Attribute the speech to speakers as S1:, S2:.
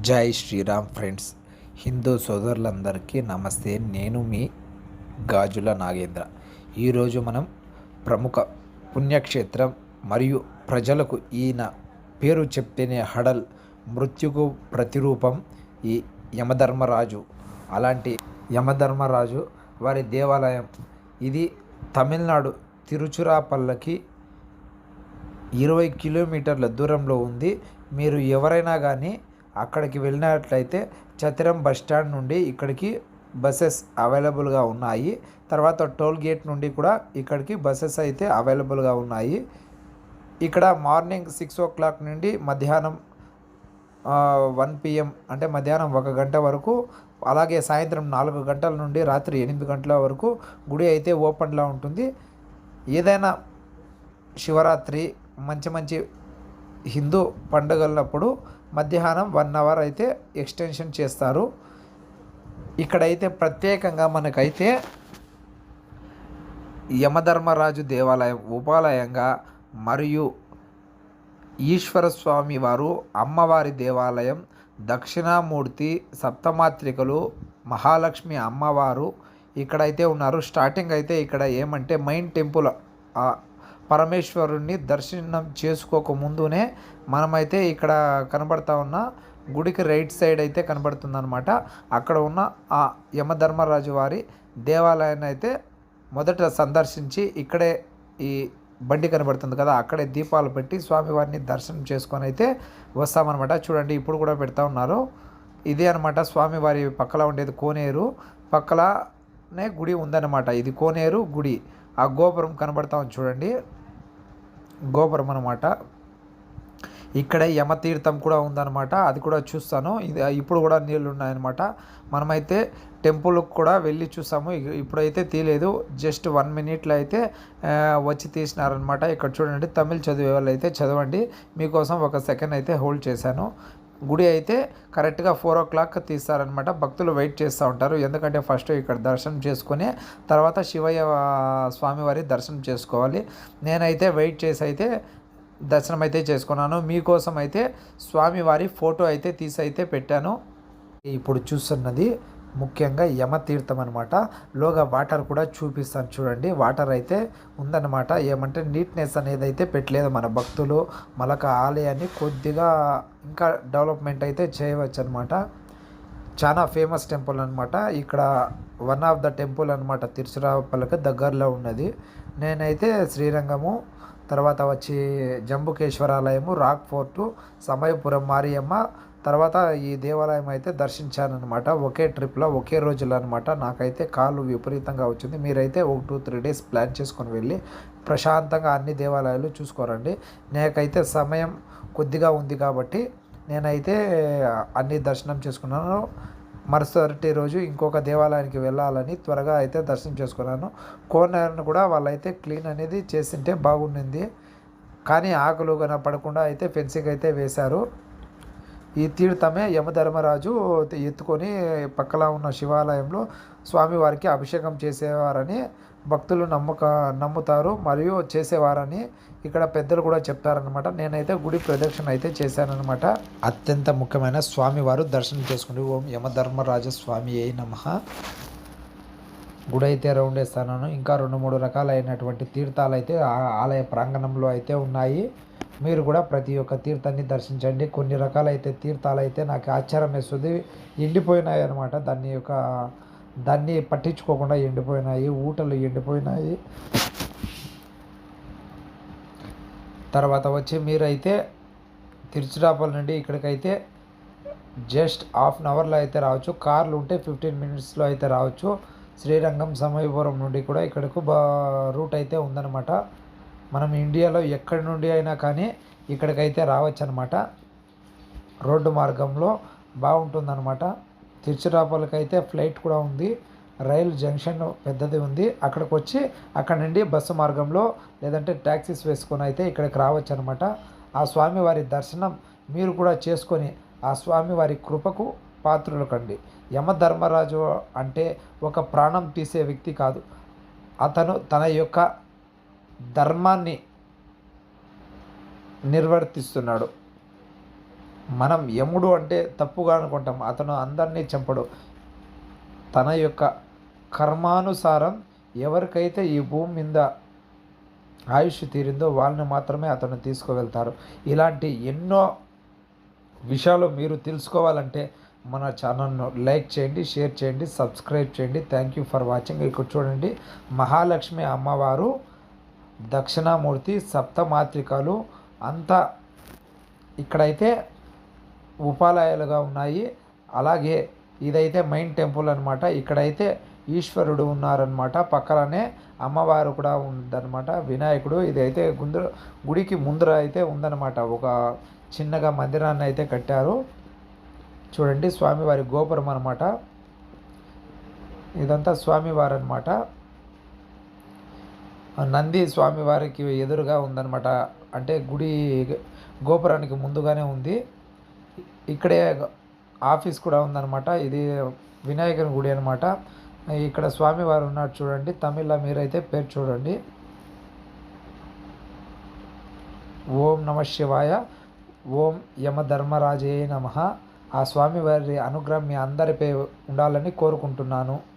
S1: జై శ్రీరామ్ ఫ్రెండ్స్. హిందూ సోదరులందరికీ నమస్తే. నేను మీ గాజుల నాగేంద్ర. ఈరోజు మనం ప్రముఖ పుణ్యక్షేత్రం మరియు ప్రజలకు ఈయన పేరు చెప్తేనే హడల్ మృత్యుకు ప్రతిరూపం ఈ యమధర్మరాజు. అలాంటి యమధర్మరాజు వారి దేవాలయం. ఇది తమిళనాడు తిరుచురాపల్లకి ఇరవై కిలోమీటర్ల దూరంలో ఉంది. మీరు ఎవరైనా కానీ అక్కడికి వెళ్ళినట్లయితే చతిరం బస్ స్టాండ్ నుండి ఇక్కడికి బస్సెస్ అవైలబుల్గా ఉన్నాయి. తర్వాత టోల్ గేట్ నుండి కూడా ఇక్కడికి బస్సెస్ అయితే అవైలబుల్గా ఉన్నాయి. ఇక్కడ మార్నింగ్ సిక్స్ ఓ క్లాక్ నుండి మధ్యాహ్నం వన్ పిఎం అంటే మధ్యాహ్నం ఒక గంట వరకు అలాగే సాయంత్రం నాలుగు గంటల నుండి రాత్రి ఎనిమిది గంటల వరకు గుడి అయితే ఓపెన్లో ఉంటుంది. ఏదైనా శివరాత్రి మంచి మంచి హిందూ పండుగలప్పుడు మధ్యాహ్నం వన్ అవర్ అయితే ఎక్స్టెన్షన్ చేస్తారు. ఇక్కడైతే ప్రత్యేకంగా మనకైతే యమధర్మరాజు దేవాలయం ఉపాలయంగా మరియు ఈశ్వర స్వామి వారు అమ్మవారి దేవాలయం దక్షిణామూర్తి సప్తమాత్రికలు మహాలక్ష్మి అమ్మవారు ఇక్కడైతే ఉన్నారు. స్టార్టింగ్ అయితే ఇక్కడ ఏమంటే మెయిన్ టెంపుల్ పరమేశ్వరుణ్ణి దర్శనం చేసుకోక ముందునే మనమైతే ఇక్కడ కనబడతా ఉన్న గుడికి రైట్ సైడ్ అయితే కనబడుతుందనమాట అక్కడ ఉన్న ఆ యమధర్మరాజు వారి దేవాలయాన్ని అయితే మొదట సందర్శించి ఇక్కడే ఈ బండి కనబడుతుంది కదా అక్కడే దీపాలు పెట్టి స్వామివారిని దర్శనం చేసుకొని అయితే వస్తామన్నమాట. చూడండి ఇప్పుడు కూడా పెడతా ఉన్నారు. ఇదే అనమాట స్వామివారి పక్కల ఉండేది కోనేరు. పక్కలనే గుడి ఉందన్నమాట. ఇది కోనేరు గుడి. ఆ గోపురం కనబడతా ఉంది చూడండి. గోపురం అనమాట ఇక్కడ యమతీర్థం కూడా ఉందన్నమాట అది కూడా చూస్తాను. ఇది ఇప్పుడు కూడా నీళ్ళు ఉన్నాయన్నమాట మనమైతే టెంపుల్కి కూడా వెళ్ళి చూసాము ఇప్పుడైతే తీయలేదు. జస్ట్ వన్ మినిట్లో అయితే వచ్చి తీసినారనమాట. ఇక్కడ చూడండి తమిళ్ చదివే వాళ్ళు అయితే చదవండి. మీకోసం ఒక సెకండ్ అయితే హోల్డ్ చేశాను. గుడి అయితే కరెక్ట్గా ఫోర్ ఓ క్లాక్ తీస్తారనమాట భక్తులు వెయిట్ చేస్తూ ఉంటారు. ఎందుకంటే ఫస్ట్ ఇక్కడ దర్శనం చేసుకుని తర్వాత శివయ్య స్వామివారి దర్శనం చేసుకోవాలి. నేనైతే వెయిట్ చేసి అయితే దర్శనం అయితే చేసుకున్నాను. మీకోసం అయితే స్వామివారి ఫోటో అయితే తీసి అయితే పెట్టాను. ఇప్పుడు చూస్తున్నది ముఖ్యంగా యమతీర్థం అనమాట లోగా వాటర్ కూడా చూపిస్తాను చూడండి. వాటర్ అయితే ఉందన్నమాట. ఏమంటే నీట్నెస్ అనేది అయితే పెట్టలేదు మన భక్తులు. మలక ఆలయాన్ని కొద్దిగా ఇంకా డెవలప్మెంట్ అయితే చేయవచ్చు అనమాట చాలా ఫేమస్ టెంపుల్ అనమాట ఇక్కడ వన్ ఆఫ్ ద టెంపుల్ అనమాట తిరుచిరాపల్లకి దగ్గరలో ఉన్నది. నేనైతే శ్రీరంగము తర్వాత వచ్చి జంబుకేశ్వరాలయము రాక్ ఫోర్టు సమయపురం మారియమ్మ తర్వాత ఈ దేవాలయం అయితే దర్శించానమాట ఒకే ట్రిప్లో ఒకే రోజులో అనమాట నాకైతే కాలు విపరీతంగా వచ్చింది. మీరైతే ఒక టూ త్రీ డేస్ ప్లాన్ చేసుకొని వెళ్ళి ప్రశాంతంగా అన్ని దేవాలయాలు చూసుకోరండి. నాకైతే సమయం కొద్దిగా ఉంది కాబట్టి నేనైతే అన్ని దర్శనం చేసుకున్నాను. మరుసటి రోజు ఇంకొక దేవాలయానికి వెళ్ళాలని త్వరగా అయితే దర్శనం చేసుకున్నాను. కోనర్ను కూడా వాళ్ళైతే క్లీన్ అనేది చేసింటే బాగుండింది. కానీ ఆకులు కనపడకుండా అయితే ఫెన్సింగ్ అయితే వేశారు. ఈ తీర్థమే యమధర్మరాజు ఎత్తుకొని పక్కన ఉన్న శివాలయంలో స్వామివారికి అభిషేకం చేసేవారని భక్తులు నమ్మక నమ్ముతారు మరియు చేసేవారని ఇక్కడ పెద్దలు కూడా చెప్తారనమాట నేనైతే గుడి ప్రదక్షిణ అయితే చేశానఅనమాట అత్యంత ముఖ్యమైన స్వామివారు దర్శనం చేసుకుని ఓం యమధర్మరాజ స్వామి అయి నమ. గుడి అయితే రౌండ్ వేస్తాను. ఇంకా రెండు మూడు రకాలైనటువంటి తీర్థాలు అయితే ఆలయ ప్రాంగణంలో అయితే ఉన్నాయి. మీరు కూడా ప్రతి ఒక్క తీర్థాన్ని దర్శించండి. కొన్ని రకాలైతే తీర్థాలు అయితే నాకు ఆశ్చర్యం వేస్తుంది. ఎండిపోయినాయి అనమాట దాన్ని యొక్క దాన్ని పట్టించుకోకుండా ఎండిపోయినాయి. ఊటలు ఎండిపోయినాయి. తర్వాత వచ్చి మీరైతే తిరుచిరాపల్లి నుండి ఇక్కడికైతే జస్ట్ హాఫ్ అన్ అవర్లో అయితే రావచ్చు. కార్లు ఉంటే ఫిఫ్టీన్ మినిట్స్లో అయితే రావచ్చు. శ్రీరంగం సమయపురం నుండి కూడా ఇక్కడకు బా రూట్ అయితే ఉందన్నమాట. మనం ఇండియాలో ఎక్కడి నుండి అయినా కానీ ఇక్కడికైతే రావచ్చు అనమాట రోడ్డు మార్గంలో బాగుంటుందన్నమాట. తిరుచిరాపల్లికైతే అయితే ఫ్లైట్ కూడా ఉంది. రైల్ జంక్షన్ పెద్దది ఉంది. అక్కడికి వచ్చి అక్కడ నుండి బస్సు మార్గంలో లేదంటే ట్యాక్సీస్ వేసుకొని అయితే ఇక్కడికి రావచ్చు అనమాట ఆ స్వామివారి దర్శనం మీరు కూడా చేసుకొని ఆ స్వామివారి కృపకు పాత్రులు కండి యమధర్మరాజు అంటే ఒక ప్రాణం తీసే వ్యక్తి కాదు. అతను తన యొక్క ధర్మాన్ని నిర్వర్తిస్తున్నాడు. మనం యముడు అంటే తప్పుగా అనుకుంటాం. అతను అందరినీ చంపడు. తన యొక్క కర్మానుసారం ఎవరికైతే ఈ భూమి మీద ఆయుష్ తీరిందో వాళ్ళని మాత్రమే అతను తీసుకువెళ్తారు. ఇలాంటి ఎన్నో విషయాలు మీరు తెలుసుకోవాలంటే మన ఛానల్ను లైక్ చేయండి షేర్ చేయండి సబ్స్క్రైబ్ చేయండి. Thank you for watching. ఇక్కడ చూడండి మహాలక్ష్మి అమ్మవారు దక్షిణామూర్తి సప్తమాత్రికలు అంతా ఇక్కడైతే ఉపాలయాలుగా ఉన్నాయి. అలాగే ఇదైతే మెయిన్ టెంపుల్ అనమాట ఇక్కడైతే ఈశ్వరుడు ఉన్నారనమాట పక్కనే అమ్మవారు కూడా ఉందన్నమాట. వినాయకుడు ఇదైతే గుందర గుడికి ముందర అయితే ఉందన్నమాట. ఒక చిన్నగా మందిరాన్ని అయితే కట్టారు. చూడండి స్వామివారి గోపురం అనమాట ఇదంతా స్వామివారు అనమాట నంది స్వామివారికి ఎదురుగా ఉందన్నమాట. అంటే గుడి గోపురానికి ముందుగానే ఉంది. ఇక్కడే ఆఫీస్ కూడా ఉందన్నమాట. ఇది వినాయకుని గుడి అనమాట ఇక్కడ స్వామివారు ఉన్నారు చూడండి. తమిళ మీరైతే పేరు చూడండి. ఓం నమ శివాయ. ఓం యమధర్మరాజే నమ. ఆ స్వామివారి అనుగ్రహం మీ అందరిపై ఉండాలని కోరుకుంటున్నాను.